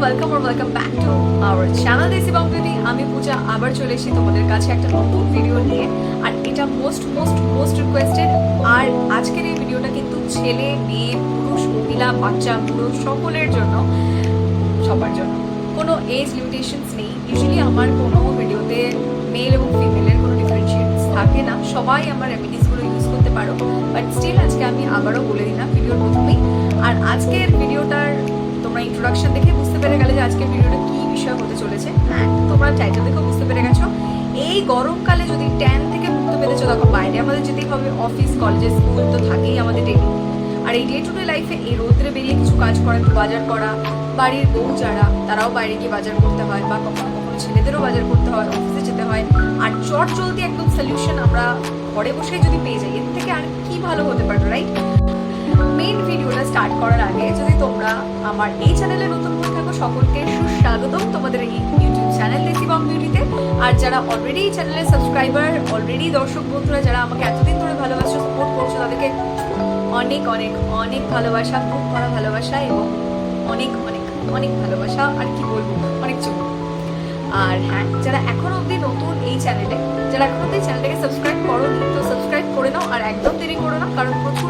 Welcome R welcome back to our channel Deshi Bangladeshi আমি পূজা, আবার চলে এসেছি তোমাদের কাছে একটা নতুন ভিডিও নিয়ে। আর এটা মোস্ট মোস্ট মোস্ট রিকোয়েস্টেড আর আজকের এই ভিডিওটা কিন্তু ছেলে, মেয়ে, পুরুষ, মহিলা, বাচ্চা পুরো সকলের জন্য, সবার জন্য। কোনো এজ লিমিটেশনস নেই। ইউজুয়ালি আমার কোনো ভিডিওতে মেল এবং ফিমেলের কোনো ডিফারেন্সিয়েটস থাকে না। সবাই আমার রেমিডিসগুলো ইউজ করতে পারো। বাট স্টিল আজকে আমি আবারও বলে দিলাম ভিডিওর প্রথমেই। আর আজকের ভিডিওটার তোমরা ইন্ট্রোডাকশন দেখে বুঝতে পেরে গেলে যে আজকের ভিডিওটা কী বিষয় হতে চলেছে। হ্যাঁ। তোমরা টাইটেল দেখেও বুঝতে পেরে গেছো। এই গরমকালে যদি ট্যান থেকে মুক্ত পেতেছো তখন বাইরে আমাদের যেতেই হবে অফিস কলেজে স্কুল তো থাকেই আমাদের ডেলি আর এই ডে টু ডে লাইফে এই রোদ্রে বেরিয়ে কিছু কাজ করা একটু বাজার করা বাড়ির বউ যারা তারাও বাইরে গিয়ে বাজার করতে হয় বা কখনো কখনো ছেলেদেরও বাজার করতে হয় অফিসে যেতে হয়। আর চট চলতি একদম সলিউশন আমরা ঘরে বসেই যদি পেয়ে যাই এর থেকে আর কি ভালো হতে পারে রাইট স্টার্ট করার আগে যদি তোমরা আমার এই চ্যানেলে নতুন হয়ে থাকো, সকলকে সুস্বাগতম। তোমাদের এই ইউটিউব চ্যানেল দেশি বং বিউটিতে আর যারা অলরেডি এই চ্যানেলের সাবস্ক্রাইবার অলরেডি দর্শক বন্ধুরা, যারা আমাকে এতদিন ধরে ভালোবাসো সাপোর্ট করছ, তাদেরকে অনেক অনেক অনেক ভালোবাসা, খুব করা ভালোবাসা এবং অনেক অনেক অনেক ভালোবাসা। আর কি বলব, অনেক চোখ আর হ্যাঁ যারা এখন অবধি নতুন এই চ্যানেলে যারা এখন অবধি চ্যানেলটাকে সাবস্ক্রাইব করোনি, তো সাবস্ক্রাইব করে নাও। আর একদম দেরি করো না, কারণ প্রচুর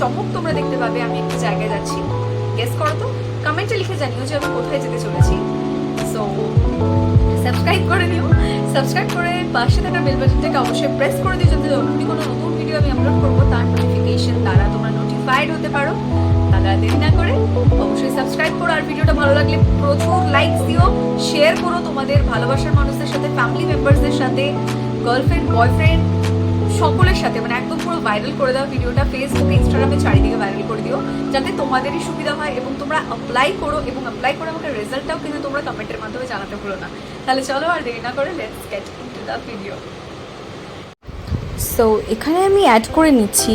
চমক তোমরা দেখতে পাবে, আমি একটা জায়গায় যাচ্ছি। গেস করো তো কমেন্টে লিখে জানিও যে আমি কোথায় যেতে চলেছি। সো সাবস্ক্রাইব করে নিও। সাবস্ক্রাইব করে পাশে থাকা বেল বাটনটাকে অবশ্যই প্রেস করে দিও, যাতে যখনই কোনো নতুন ভিডিও আমি আপলোড করব, তার নোটিফিকেশন দ্বারা তোমরা নোটিফাইড হতে পারো। আর দেরি না করে অবশ্যই সাবস্ক্রাইব করো, আর ভিডিওটা ভালো লাগলে প্রচুর লাইকস দিও। শেয়ার করো তোমাদের ভালোবাসার মানুষদের সাথে ফ্যামিলি মেম্বারসদের সাথে গার্লফ্রেন্ড বয়ফ্রেন্ড সাথে মানে একদম পুরো ভাইরাল করে দাও ভিডিওটা ফেসবুক ইনস্টাগ্রামে চারিদিকে ভাইরাল করে দিও, যাতে তোমাদেরই সুবিধা হয় এবং তোমরা অ্যাপ্লাই করো এবং অ্যাপ্লাই করে আমাকে রেজাল্টটাও কিন্তু তোমরা কমেন্টের মাধ্যমে জানাতে ভুলো না। তাহলে চলো আর দেরি না করে let's get into the video so এখানে আমি অ্যাড করে নিচ্ছি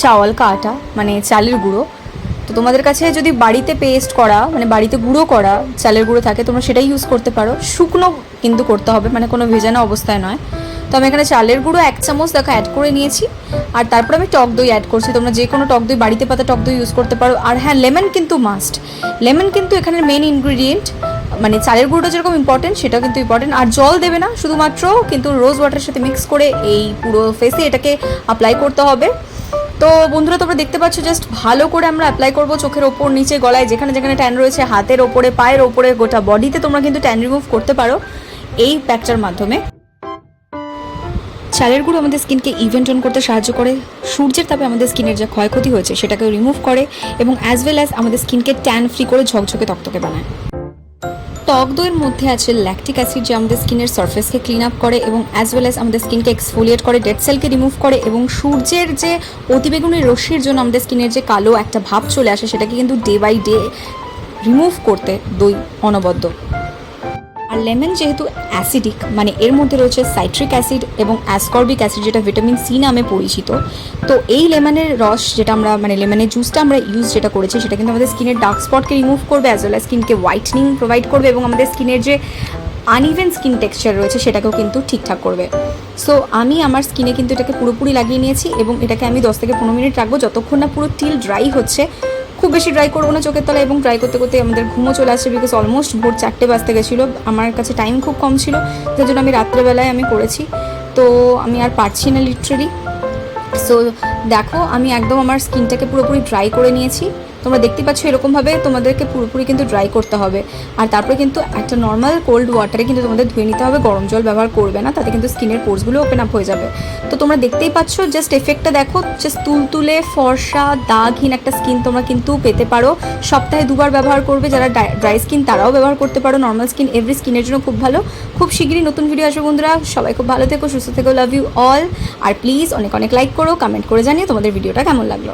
চাওয়াল কা আটা মানে চালের গুঁড়ো। তো তোমাদের কাছে যদি বাড়িতে পেস্ট করা মানে বাড়িতে গুঁড়ো করা চালের গুঁড়ো থাকে, তোমরা সেটাই ইউজ করতে পারো। শুকনো কিন্তু করতে হবে মানে কোনো ভেজানো অবস্থায় নয়। তো আমি এখানে চালের গুঁড়ো এক চামচ দেখো অ্যাড করে নিয়েছি। আর তারপর আমি টক দই অ্যাড করছি। তোমরা যে কোনো টক দই, বাড়িতে পাতা টক দই ইউজ করতে পারো। আর হ্যাঁ লেমন কিন্তু মাস্ট লেমন কিন্তু এখানের মেন ইনগ্রিডিয়েন্ট মানে চালের গুঁড়োটা যেরকম ইম্পর্টেন্ট সেটাও কিন্তু ইম্পর্টেন্ট আর জল দেবে না, শুধুমাত্র কিন্তু রোজ ওয়াটারের সাথে মিক্স করে এই পুরো ফেসে এটাকে অ্যাপ্লাই করতে হবে। তো বন্ধুরা, তোমরা দেখতে পাচ্ছ জাস্ট ভালো করে আমরা অ্যাপ্লাই করব চোখের ওপর, নিচে গলায়, যেখানে যেখানে ট্যান রয়েছে, হাতের ওপরে, পায়ের ওপরে, গোটা বডিতে তোমরা কিন্তু ট্যান রিমুভ করতে পারো। এই প্যাকটার মাধ্যমে। চালের গুঁড়ো আমাদের স্কিনকে ইভেন্ট অন করতে সাহায্য করে। সূর্যের তাপে আমাদের স্কিনের যা ক্ষয়ক্ষতি হয়েছে সেটাকে রিমুভ করে এবং অ্যাজ ওয়েল অ্যাজ আমাদের স্কিনকে ট্যান ফ্রি করে ঝকঝকে তক্তকে বানায়। টক দইয়ের মধ্যে আছে ল্যাকটিক অ্যাসিড যে আমাদের স্কিনের সারফেসকে ক্লিন আপ করে এবং অ্যাজ ওয়েল অ্যাজ আমাদের স্কিনকে এক্সফোলিয়েট করে ডেড সেলকে রিমুভ করে এবং সূর্যের যে অতিবেগুনি রশ্মির জন্য আমাদের স্কিনের যে কালো একটা ভাব চলে আসে, সেটাকে কিন্তু ডে বাই ডে রিমুভ করতে দই অনবদ্য। আর লেমন যেহেতু অ্যাসিডিক মানে এর মধ্যে রয়েছে সাইট্রিক অ্যাসিড এবং অ্যাসকর্বিক অ্যাসিড, যেটা ভিটামিন সি নামে পরিচিত। তো এই লেমনের রস যেটা আমরা মানে লেমনের জুসটা আমরা ইউজ যেটা করেছি, সেটা কিন্তু আমাদের স্কিনের ডার্ক স্পটকে রিমুভ করবে অ্যাজ ওয়েল স্কিনকে হোয়াইটনিং প্রোভাইড করবে এবং আমাদের স্কিনের যে আনইভেন স্কিন টেক্সচার রয়েছে, সেটাকেও কিন্তু ঠিকঠাক করবে। সো আমি আমার স্কিনে কিন্তু এটাকে পুরোপুরি লাগিয়ে নিয়েছি এবং এটাকে আমি দশ থেকে পনেরো মিনিট রাখব। যতক্ষণ না পুরো টিল ড্রাই হচ্ছে খুব বেশি ড্রাই করব না চোখের তলায় এবং ড্রাই করতে করতে আমাদের ঘুমও চলে আসছে বিকজ অলমোস্ট ভোর চারটে বাজতে গেছিল। আমার কাছে টাইম খুব কম ছিল, যার জন্য আমি রাত্রেবেলায় আমি করেছি। তো আমি আর পারছি না লিটারেলি সো দেখো, আমি একদম আমার স্কিনটাকে পুরোপুরি ড্রাই করে নিয়েছি। তোমরা দেখতে পাচ্ছ এরকমভাবে তোমাদেরকে পুরোপুরি কিন্তু ড্রাই করতে হবে। আর তারপরে কিন্তু একটা নর্মাল কোল্ড ওয়াটারে কিন্তু তোমাদের ধুয়ে নিতে হবে, গরম জল ব্যবহার করবে না, তাতে কিন্তু স্কিনের পোর্সগুলো ওপেন আপ হয়ে যাবে। তো তোমরা দেখতেই পাচ্ছ জাস্ট এফেক্টটা দেখো জাস্ট তুলতুলে, ফর্সা, দাগহীন একটা স্কিন তোমরা কিন্তু পেতে পারো। সপ্তাহে দুবার ব্যবহার করবে, যারা ড্রাই স্কিন তারাও ব্যবহার করতে পারো। নর্মাল স্কিন এভরি স্কিনের জন্য খুব ভালো। খুব শীঘ্রই নতুন ভিডিও আসবে বন্ধুরা। সবাই খুব ভালো থেকো, সুস্থ থেকো লাভ ইউ অল আর প্লিজ অনেক অনেক লাইক করো কমেন্ট করে জানিয়ে তোমাদের ভিডিওটা কেমন লাগল।